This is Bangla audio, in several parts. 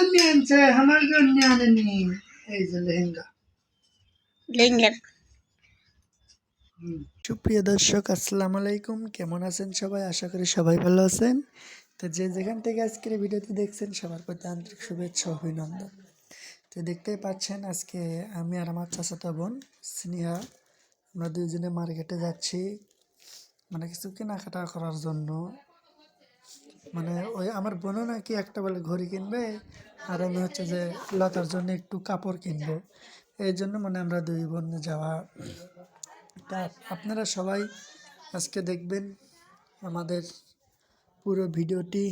জন্য আনছে আমার জন্য আনেনি। এই যে লেহেঙ্গা। লেঙ্গের সুপ্রিয় দর্শক আসসালামু আলাইকুম। কেমন আছেন সবাই? আশা করি সবাই ভালো আছেন। তো যে যেখান থেকে আজকের ভিডিওটি দেখছেন সবার প্রতি আন্তরিক শুভেচ্ছা অভিনন্দন। তো দেখতেই পাচ্ছেন আজকে আমি আর আমার চাচাতো বোন স্নেহা আমরা দুইজনে মার্কেটে যাচ্ছি মানে কিছু কেনাকাটা করার জন্য। মানে ওই আমার বোনও নাকি একটা বলে ঘড়ি কিনবে, আর আমি হচ্ছে যে লতার জন্য একটু কাপড় কিনবো। এই জন্য মানে আমরা দুই বোন যাওয়া। তা আপনারা সবাই আজকে দেখবেন আমাদের পুরো ভিডিওটি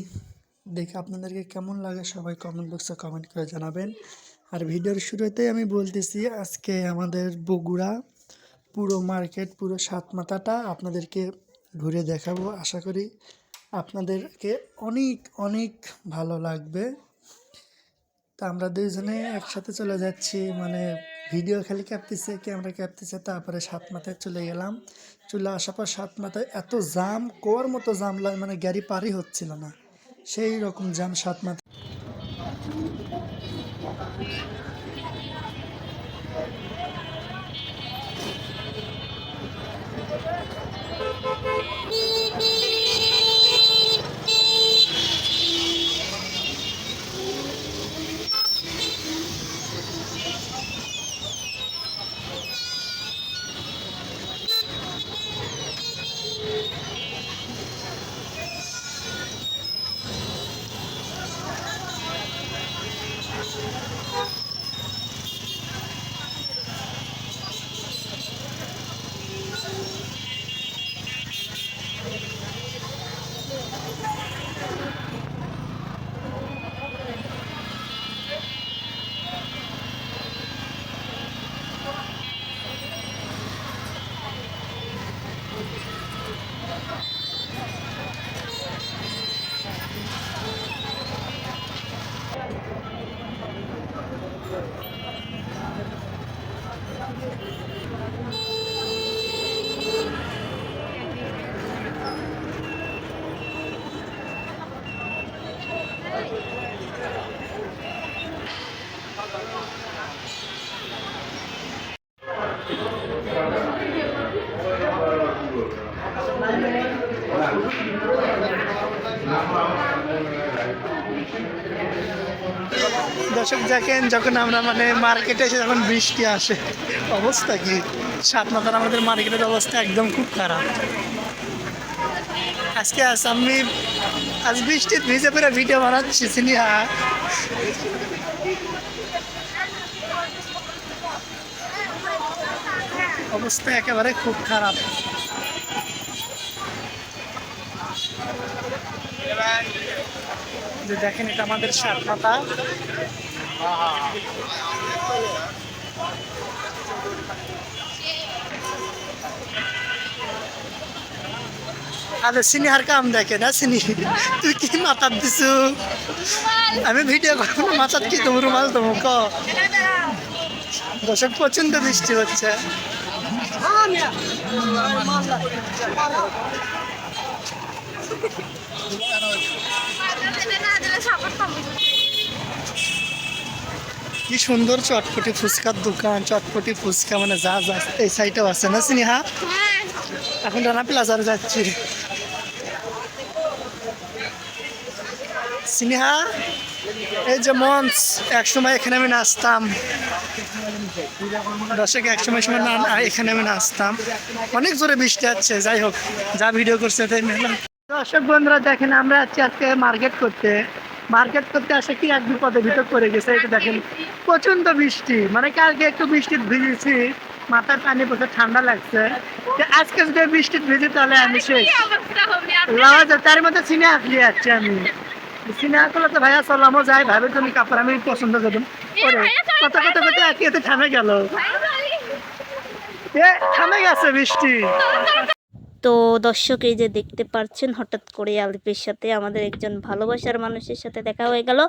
দেখে আপনাদেরকে কেমন লাগে সবাই কমেন্ট বক্সে কমেন্ট করে জানাবেন। আর ভিডিওর শুরুতেই আমি বলতেছি, আজকে আমাদের বগুড়া পুরো মার্কেট পুরো সাত মাথাটা আপনাদেরকে ঘুরে দেখাবো, আশা করি আপনাদেরকে অনেক অনেক ভালো লাগবে। তা আমরা দুইজনে একসাথে চলে যাচ্ছি মানে ভিডিও খালি ক্যাপতেছে ক্যামেরা ক্যাপতেছে তারপরে সাত মাথায় চলে গেলাম। চলে আসার পর সাত মাথায় এত জাম কোয়ার মতো জাম লাগে মানে গাড়ি পারই হচ্ছিল না। সেই রকম জাম সাত মাথায়। দর্শক দেখেন, যখন আমরা মানে মার্কেটে এসে যখন বৃষ্টি আসে, অবস্থা কি? সাত মাথার আমাদের মার্কেটের অবস্থা একদম খুব খারাপ। আজকে আস, আমি আজ বৃষ্টির ভিজে পরে ভিডিও বানাচ্ছি সিনিয়া অবস্থা একেবারে খুব খারাপ। যে দেখেন এটা আমাদের সাত মাথা আরে সিনি হার কাম দেখে না সিনি তুই কি মাথার দিছু? আমি ভিডিও করব না মাথার কি তোমার রুমাল তোমার ক? দর্শক প্রচণ্ড বৃষ্টি হচ্ছে। কি সুন্দর চটপটি ফুচকার দোকান, চটপটি ফুচকা মানে যা যা, এই সাইডেও আছে না স্নেহা? এখন রানা প্লাজারে যাচ্ছি। স্নেহা, এই যে মঞ্চ, একসময় এখানে আমি নাচতাম। দর্শক, একসময় সময় না এখানে আমি নাচতাম। অনেক জোরে বৃষ্টি আছে যাই হোক, যা ভিডিও করছে তাই মেলাম দর্শক বন্ধুরা, দেখেন, আমরা আজকে মার্কেট করতে। মার্কেট করতে আসে কি এক বিপদের ভিতর পড়ে গেছে এটা দেখেন প্রচণ্ড বৃষ্টি। মানে কালকে একটু বৃষ্টি ভিজেছি মাথার পানি পড়ছে ঠান্ডা লাগছে। আজকে যদি বৃষ্টি ভিজে তাহলে আমি শেষ। লাওয়া যায়, তার মধ্যে চিনে আসলে যাচ্ছে আমি। চিনে আসলে তো ভাইয়া চলো আমার যাই ভাবের জন্য কাপড় আমি পছন্দ করতাম ওরে কথা কথা কথা এতে থামে গেল। থামে গেছে বৃষ্টি। তো দর্শক এই যে দেখতে পাচ্ছেন হঠাৎ করে আলিপের সাথে আমাদের একজন ভালোবাসার মানুষের সাথে দেখা হয়ে গেল।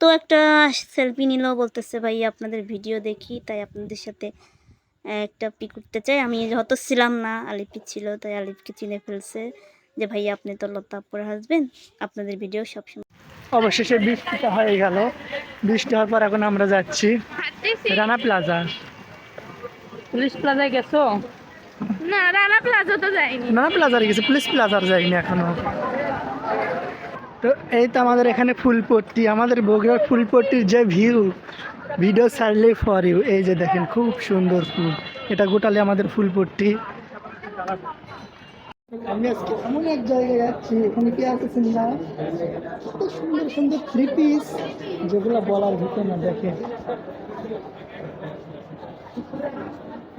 তো একটা সেলফি নিল বলতেছে ভাই আপনাদের ভিডিও দেখি। তাই আপনাদের সাথে একটা পিক উঠতে চাই। আমি হয়তো ছিলাম না আলিপি ছিল তাই আলিপকে চিনে ফেলছে যে ভাইয়া আপনি তো লতা আপুর হাসবেন আপনাদের ভিডিও সবসময় অবশেষে বৃষ্টিটা হয়ে গেল। বৃষ্টি হওয়ার পর এখন আমরা যাচ্ছি রানা প্লাজা পুলিশ প্লাজায় গেছো? না, রানা প্লাজা তো যাইনি। রানা প্লাজার গেছি পুলিশ প্লাজার যাইনি এখনও। তো এই তো আমাদের এখানে ফুলপট্টি, আমাদের বগুড়ার ফুলপট্টির যে ভিউ ভিডিও ছাড়লে ফর ইউ এই যে দেখেন, খুব সুন্দর ফুল। এটা গোটালে আমাদের ফুলপট্টি। আমি আজকে এমন এক জায়গায় যাচ্ছি, এখানে কি আছে সুন্দর সুন্দর থ্রি পিস যেগুলো বলার ভিতরে না, দেখেন।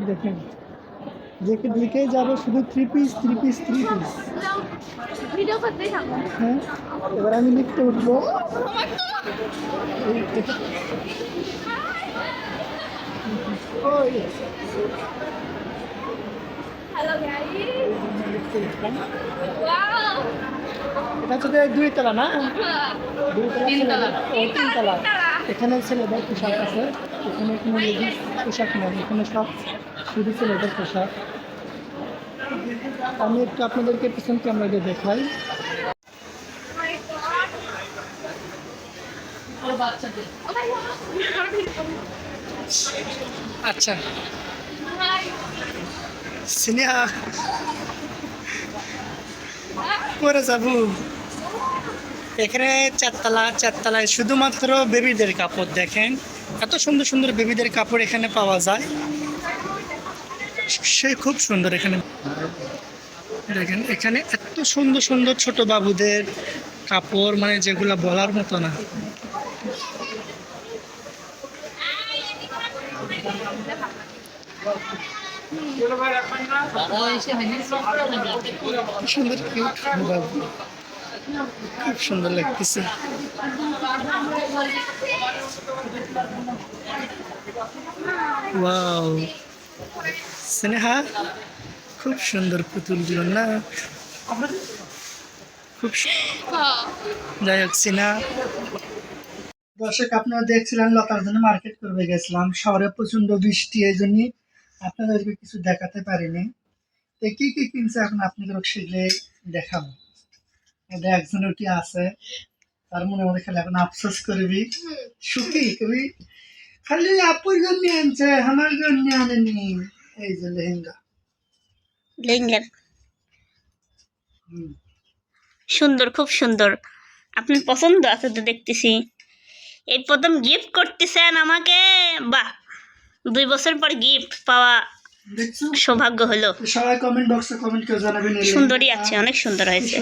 দেখেন। যেকে দিকেই যাবে শুধু three piece three piece three piece হ্যাঁ এবার আমি লিখতে উঠবো। উঠলাম। ওয়াও এটা হচ্ছে দুই তলা না? দুই তলা। ও, তিন তলা। এখানে ছেলেদের পোশাক আছে। এখানে কোনো লেডিস পোশাক নেই। এখানে সব শুধু ছেলেদের পোশাক। আমি একটু আপনাদেরকে পিছন ক্যামেরা দিয়ে দেখাই। আচ্ছা। সিনেহা করে যাব? এখানে চারতলা, চারতলায় শুধুমাত্র বেবিদের কাপড় দেখেন। এত সুন্দর সুন্দর বেবিদের কাপড় এখানে পাওয়া যায়। সে খুব সুন্দর এখানে। দেখেন, এখানে এত সুন্দর সুন্দর ছোট বাবুদের কাপড় মানে যেগুলো বলার মতো না। সুন্দর খুব সুন্দর লাগতেছে। ওয়াও স্নেহা, খুব সুন্দর পুতুলগুলো না? খুব যাই হোক সিনা দর্শক, আপনারা দেখছিলেন লতার জন্য মার্কেট করবে গেছিলাম। শহরে প্রচণ্ড বৃষ্টি, এই জন্য আপনাদেরকে কিছু দেখাতে পারিনি। তো কি কি কিনছে এখন আপনাদের শীঘ্রই দেখাবো। একজন উঠি আছে, তার মনে মনে খেলে এখন আফসোস করবি। সুখী কবি? খালি আপুর জন্য আনছে আমার জন্য আনেনি। এই যে লেহেঙ্গা। লেহেঙ্গার হুম। সুন্দর খুব সুন্দর। আপনার পছন্দ আছে তো দেখতেছি। এই প্রথম গিফট করতেছেন আমাকে। বাহ! দুই বছর পর গিফট পাওয়া সৌভাগ্য হলো। সবাই কমেন্ট বক্সে কমেন্ট করে জানাবেন সুন্দরই আছে অনেক সুন্দর হয়েছে।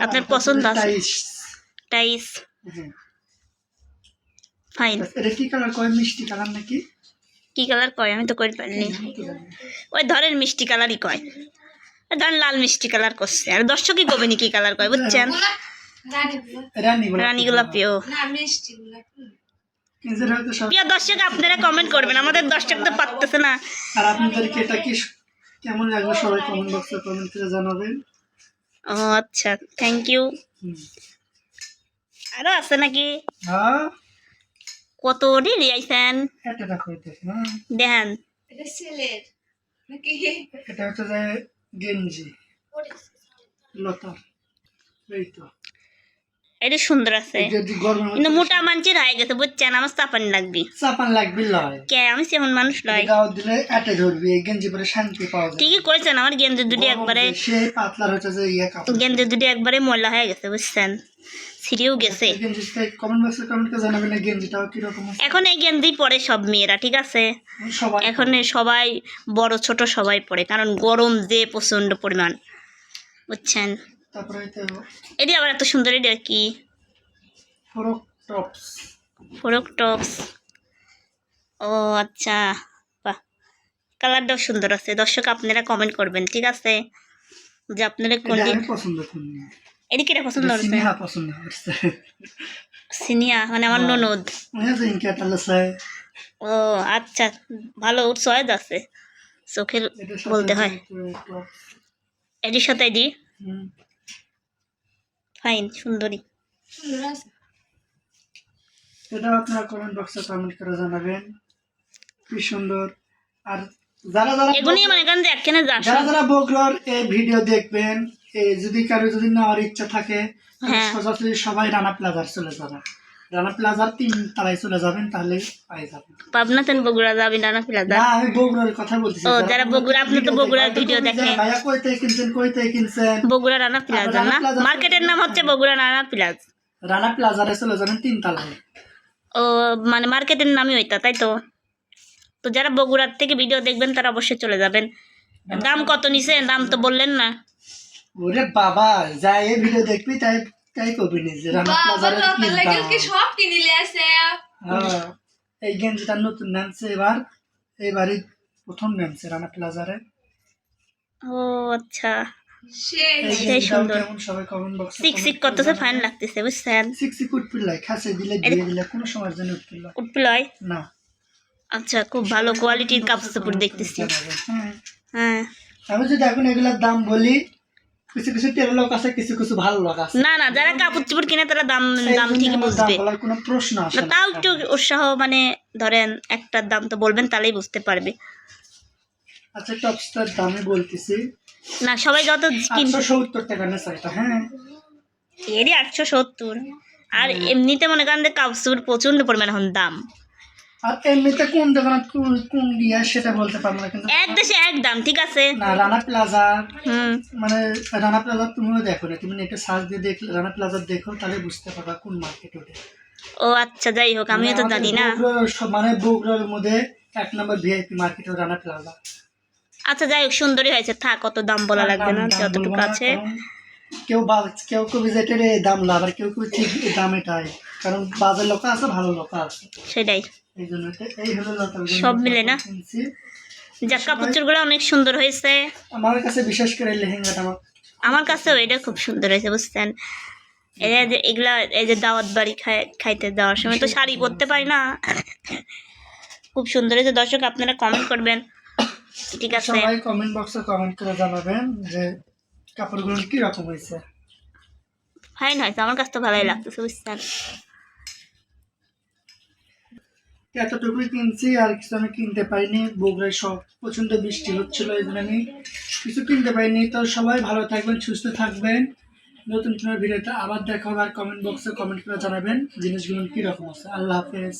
আপনার পছন্দ আছে? টাইস। হ্যাঁ। ফাইন এটা কি কালার? কয় মিষ্টি কালার নাকি? কি কালার কয়? আমি তো করে পারিনি। ওই ধরেন মিষ্টি কালারই কয়। ধরেন লাল মিষ্টি কালার করছে। আর দর্শকই কবেনি কি কালার কয় বুঝছেন? রানী গোলাপ রানী গোলাপিও নিজের প্রিয় দর্শক আপনারা কমেন্ট করবেন। আমাদের দর্শক তো পারতেছে না। আর আপনাদেরকে এটা কি কেমন লাগল? সবাই কমেন্ট বক্সে কমেন্ট করে জানাবেন। ও আচ্ছা। Thank you. আরও আছে নাকি? হ্যাঁ? কত ডিলি আইছেন? এটা দেখেন এটা ছেলের। নাকি? এটা হচ্ছে যে গেঞ্জি। লতা। এই তো। এটা সুন্দর আছে। কিন্তু মোটা মানচির হয়ে গেছে বুঝছেন আমার চাপানি লাগবে। চাপান লাগবে লয়। কে? আমি সেমন মানুষ লয়। গাও দিলে এটে ধরবি এই গেঞ্জি পরে শান্তি পাওয়া যায়। ঠিকই করেছেন আমার গেঞ্জি দুটি একবারে সেই পাতলার হচ্ছে যে ইয়ে কাপড়। গেঞ্জি দুটি একবারে ময়লা হয়ে গেছে বুঝছেন? সিঁড়িও গেছে। এখন এই গেঞ্জি পরে সব মেয়েরা ঠিক আছে? এখন সবাই বড় ছোট সবাই পরে কারণ গরম যে প্রচণ্ড পরিমাণ বুঝছেন? এটি আবার এত সুন্দর এটি কি? ফরক টপস। ও আচ্ছা বাহ। কালারটাও সুন্দর আছে। দর্শক আপনারা কমেন্ট করবেন ঠিক আছে? যে আপনারা পছন্দ কিরা পছন্দ হচ্ছে সিনেহা পছন্দ করছে সিনিয়া মানে আমার ননদ ইনকে টালছে ও আচ্ছা ভালো ওর চয়েস আছে চোখের বলতে হয় এটির সাথে হুম ফাইন সুন্দরী এটা আপনারা কমেন্ট বক্সে কমেন্ট করে জানাবেন কি সুন্দর আর যারা যারা এগুলি মনে করেন যে একখানে যারা যারা বগুড়ার এই ভিডিও দেখবেন যদি কারও যদি নেওয়ার ইচ্ছা থাকে হ্যাঁ। সবাই রানা প্লাজার চলে যাবেন রানা প্লাজার তিন চলে যাবেন তাহলে পাই যাবেন। পাবনা তেন বগুড়া যাবি না প্লাজা? না আমি বগুড়ার কথা ও, যারা বগুড়া, আপনি তো বগুড়ার ভিডিও দেখেন। ভাইয়া কই থেকে কিনছেন কই থেকে কিনছেন। বগুড়া রানা প্লাজা না? মার্কেটের নাম হচ্ছে বগুড়া রানা প্লাজ। রানা প্লাজারে চলে যাবেন তিন তালায়। ও মানে মার্কেটের নামই ওইটা তাই তো? তো যারা বগুড়ার থেকে ভিডিও দেখবেন তারা অবশ্যই চলে যাবেন। দাম কত নিছে দাম তো বললেন না। ওরে বাবা যাই এই ভিডিও দেখবি তাই তাই কবি নিজে। সব কিনিলে আছে হ্যাঁ, এই গেঞ্জিটা নতুন নামছে এবার। এবারই প্রথম নামছে রানা প্লাজারে। ও আচ্ছা। সেই। সুন্দর। সবাই কমেন্ট বক্সে সিক সিক করতেছে ফাইন লাগতেছে বুঝছেন? খাসে দিলে দিয়ে দিলে কোনো সময় জন্য না। আচ্ছা খুব ভালো কোয়ালিটির কাপড় চোপড় দেখতেছি। হ্যাঁ। হ্যাঁ। আমি যদি এখন এগুলোর দাম বলি কিছু কিছু তেল লোক আছে কিছু কিছু ভালো লোক আছে। না না যারা কাপড় চোপড় কিনে তারা দাম দাম ঠিকই বুঝবে। কোনো প্রশ্ন আসে তাও একটু উৎসাহ মানে ধরেন একটার দাম তো বলবেন তাহলেই বুঝতে পারবে। আচ্ছা টপসটার দামে বলতেছি। না সবাই যত কিনবে। আটশো সত্তর টাকা না হ্যাঁ। এরই আটশো সত্তর। আর এমনিতে মনে করেন যে কাপড় প্রচণ্ড পরিমাণ এখন দাম। আর এমনিতে কোন দোকানে কোন কোন দিয়া সেটা বলতে পারব না কিন্তু এক দেশে এক দাম ঠিক আছে? না রানা প্লাজা। মানে রানা প্লাজা তুমিও দেখো না তুমি নেটে সার্চ দিয়ে দেখলে রানা প্লাজা দেখো তাহলে বুঝতে পারবা কোন মার্কেট ওটা। ও আচ্ছা যাই হোক আমিও তো মানে জানি না। মানে বগুড়ার মধ্যে এক নম্বর ভিআইপি মার্কেট রানা প্লাজা। আচ্ছা যাই হোক সুন্দরই হয়েছে থাক অত দাম বলা লাগবে না যতটুকু আছে। কেউ কেউ কেউ ভিজিটের দাম লাভ আর কেউ কেউ ঠিক দাম এটাই। কারণ বাজার লোক আছে ভালো লোক আছে। সেটাই। এই জন্য এই হলো সব মিলে না? যাক কাপড় চোপড়গুলো অনেক সুন্দর হয়েছে। আমার কাছে বিশেষ করে লেহেঙ্গাটা আমার আমার কাছেও এটা খুব সুন্দর হয়েছে বুঝছেন? এই যে এগুলা এই যে দাওয়াত বাড়ি খাই খাইতে যাওয়ার সময় তো শাড়ি পরতে পারি না। খুব সুন্দর হয়েছে। দর্শক আপনারা কমেন্ট করবেন। ঠিক আছে? সবাই কমেন্ট বক্সে কমেন্ট করে জানাবেন যে কাপড়গুলো কি রকম হয়েছে? ফাইন হয়েছে আমার কাছে তো ভালোই লাগতেছে বুঝছেন? এতটুকুই কিনছি আর কিছু আমি কিনতে পারিনি। বগুড়ায় সব প্রচণ্ড বৃষ্টি হচ্ছিল এই জন্য আমি কিছু কিনতে পারিনি। তো সবাই ভালো থাকবেন সুস্থ থাকবেন। নতুন কোনো ভিডিওতে আবার দেখা হবে আর কমেন্ট বক্সে কমেন্ট করে জানাবেন জিনিসগুলো কি রকম আছে। আল্লাহ হাফেজ।